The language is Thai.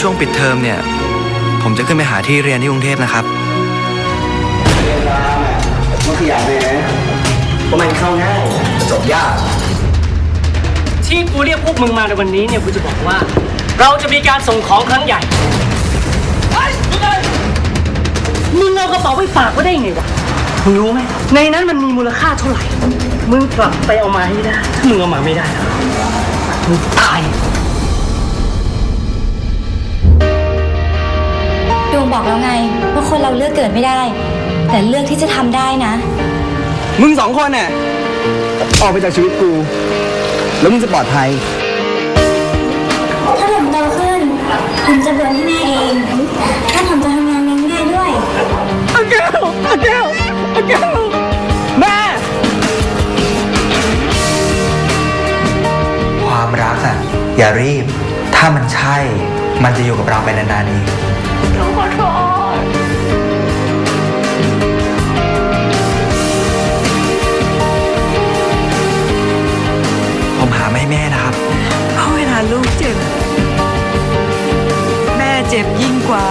ช่วงปิดเทอมเนี่ย ผมจะขึ้นไปหาที่เรียนที่กรุงเทพนะครับเรียนรามอะมันขยันเลยนะเพราะมันเข้าง่ายจบยาก ที่กูเรียกพวกมึงมาในวันนี้เนี่ยกูจะบอกว่า เราจะมีการส่งของครั้งใหญ่มึงเอากระเป๋าไปฝากไว้ได้ไงวะมึงรู้ไหมในนั้นมันมีมูลค่าเท่าไหร่ มึงกลับไปเอามาให้ได้ ถ้ามึงเอามาไม่ได้นะมึง บอกแล้วไงว่าคนเราเลือกเกิดไม่ได้ แต่เลือกที่จะทำได้นะ มึงสองคนเนี่ยออกไปจากชีวิตกู แล้วมึงจะปลอดภัย ถ้าผมโตขึ้น ผมจะบวชให้แม่เอง ถ้าผมจะทำงานเลี้ยงแม่ด้วยความรักอะอย่ารีบ ถ้ามันใช่ มันจะอยู่กับเราไปนานๆเอง ผมหาไม่ให้แม่นะครับ เพราะเวลาลูกเจ็บ แม่เจ็บยิ่งกว่า